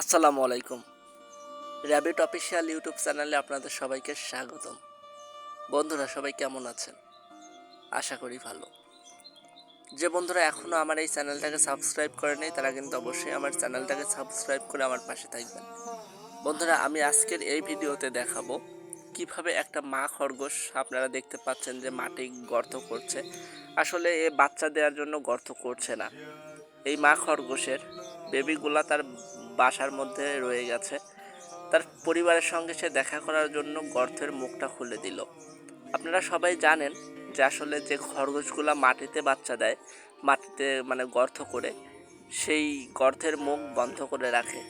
আসসালামু আলাইকুম। Rabbit official YouTube চ্যানেলে আপনাদের সবাইকে স্বাগতম। বন্ধুরা, সবাই কেমন আছেন? আশা করি ভালো। যে বন্ধুরা এখনও আমার এই চ্যানেলটাকে সাবস্ক্রাইব করেনি, তারা কিন্তু অবশ্যই আমার চ্যানেলটাকে সাবস্ক্রাইব করে আমার পাশে থাকবেন। বন্ধুরা, আমি আজকের এই ভিডিওতে দেখাবো কীভাবে একটা মা খরগোশ, আপনারা দেখতে পাচ্ছেন যে মাটি গর্ত করছে। আসলে এ বাচ্চা দেওয়ার জন্য গর্ত করছে না। এই মা খরগোশের বেবিগুলা তার বাসার মধ্যে রয়ে গেছে। তার পরিবারের সঙ্গে সে দেখা করার জন্য গর্তের মুখটা খুলে দিল। আপনারা সবাই জানেন যে আসলে যে খরগোশগুলা মাটিতে বাচ্চা দেয়, মাটিতে মানে গর্ত করে, সেই গর্তের মুখ বন্ধ করে রাখে।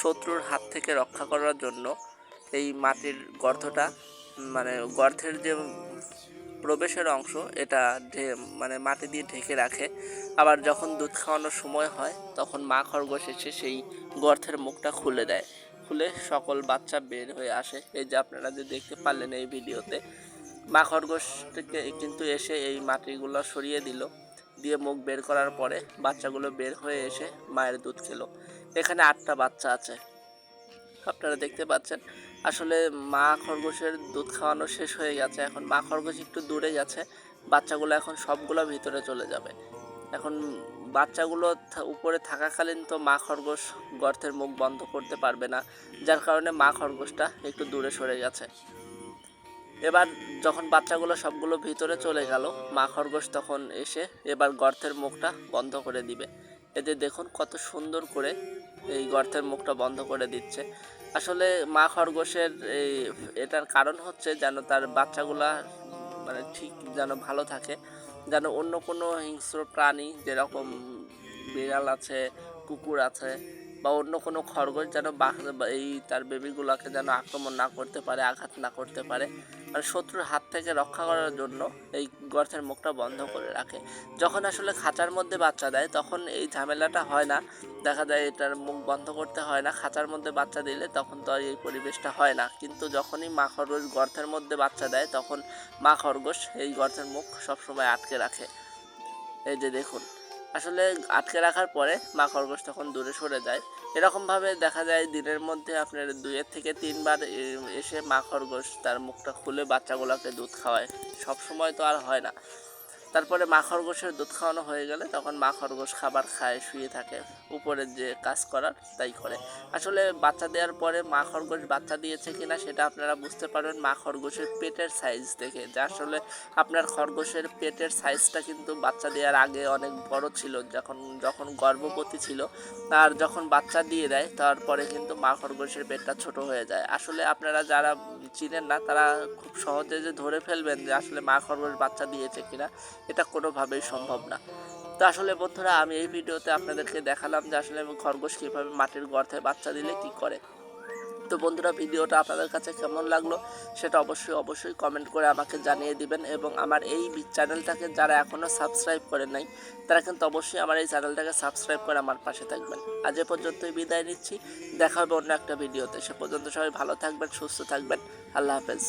শত্রুর হাত থেকে রক্ষা করার জন্য এই মাটির গর্তটা মানে গর্তের যে প্রবেশের অংশ, এটা মানে মাটি দিয়ে ঢেকে রাখে। আবার যখন দুধ খাওয়ানোর সময় হয়, তখন মা খরগোশ এসে সেই গর্তের মুখটা খুলে দেয়। খুলে সকল বাচ্চা বের হয়ে আসে। এই যে আপনারা যে দেখতে পারলেন এই ভিডিওতে, মা খরগোশ থেকে কিন্তু এসে এই মাটিগুলো সরিয়ে দিল। দিয়ে মুখ বের করার পরে বাচ্চাগুলো বের হয়ে এসে মায়ের দুধ খেলো। এখানে আটটা বাচ্চা আছে। আপনারা দেখতে পাচ্ছেন আসলে মা খরগোশের দুধ খাওয়ানো শেষ হয়ে গেছে, এখন মা খরগোশ একটু দূরে গেছে বাচ্চাগুলো এখন সবগুলো ভিতরে চলে যাবে। এখন বাচ্চাগুলো উপরে থাকাকালীন তো মা খরগোশ গর্তের মুখ বন্ধ করতে পারবে না, যার কারণে মা খরগোশটা একটু দূরে সরে গেছে। এবার যখন বাচ্চাগুলো সবগুলো ভিতরে চলে গেল, মা খরগোশ তখন এসে এবার গর্তের মুখটা বন্ধ করে দিবে। এতে দেখুন কত সুন্দর করে এই গর্তের মুখটা বন্ধ করে দিচ্ছে। আসলে মা খরগোশের এই এটার কারণ হচ্ছে যেন তার বাচ্চাগুলা মানে ঠিক যেন ভালো থাকে, যেন অন্য কোনো হিংস্র প্রাণী যেরকম বিড়াল আছে, কুকুর আছে বা অন্য কোনো খরগোশ যেন এই তার বেবিগুলোকে যেন আক্রমণ না করতে পারে, আঘাত না করতে পারে। মানে শত্রুর হাত থেকে রক্ষা করার জন্য এই গর্তের মুখটা বন্ধ করে রাখে। যখন আসলে খাঁচার মধ্যে বাচ্চা দেয়, তখন এই ঝামেলাটা হয় না। দেখা যায় এটার মুখ বন্ধ করতে হয় না। খাঁচার মধ্যে বাচ্চা দিলে তখন তো আর এই পরিবেশটা হয় না। কিন্তু যখনই মা খরগোশ গর্তের মধ্যে বাচ্চা দেয়, তখন মা খরগোশ এই গর্তের মুখ সবসময় আটকে রাখে। এই যে দেখুন। আসলে আটকে রাখার পরে মা খরগোশ তখন দূরে সরে যায়। এরকমভাবে দেখা যায় দিনের মধ্যে আপনার দুইয়ের থেকে তিনবার এসে মা খরগোশ তার মুখটা খুলে বাচ্চাগুলোকে দুধ খাওয়ায়। সব সময় তো আর হয় না। তারপরে মা খরগোশের দুধ খাওয়ানো হয়ে গেলে তখন মা খরগোশ খাবার খায়, শুয়ে থাকে উপরে যে কাজ করার তাই করে। আসলে বাচ্চা দেওয়ার পরে মা খরগোশ বাচ্চা দিয়েছে কিনা সেটা আপনারা বুঝতে পারবেন মা খরগোশের পেটের সাইজ দেখে। যে আসলে আপনার খরগোশের পেটের সাইজটা কিন্তু বাচ্চা দেওয়ার আগে অনেক বড় ছিল, যখন যখন গর্ভবতী ছিল, আর যখন বাচ্চা দিয়ে দেয় তারপরে কিন্তু মা খরগোশের পেটটা ছোট হয়ে যায়। আসলে আপনারা যারা চিনেন না তারা খুব সহজে যে ধরে ফেলবেন যে আসলে মা খরগোশ বাচ্চা দিয়েছে কিনা। এটা কোনোভাবেই সম্ভব না। তো আসলে বন্ধুরা, আমি এই ভিডিওতে আপনাদেরকে দেখালাম যে আসলে খরগোশ কীভাবে মাটির গর্তে বাচ্চা দিলে কি করে। তো বন্ধুরা, ভিডিওটা আপনাদের কাছে কেমন লাগল সেটা অবশ্যই অবশ্যই কমেন্ট করে আমাকে জানিয়ে দিবেন এবং আমার এই চ্যানেলটাকে যারা এখনও সাবস্ক্রাইব করে নাই, তারা কিন্তু অবশ্যই আমার এই চ্যানেলটাকে সাবস্ক্রাইব করে আমার পাশে থাকবেন। আজ এ পর্যন্তই বিদায় নিচ্ছি। দেখা হবে অন্য একটা ভিডিওতে। সে পর্যন্ত সবাই ভালো থাকবেন, সুস্থ থাকবেন। আল্লাহ হাফেজ।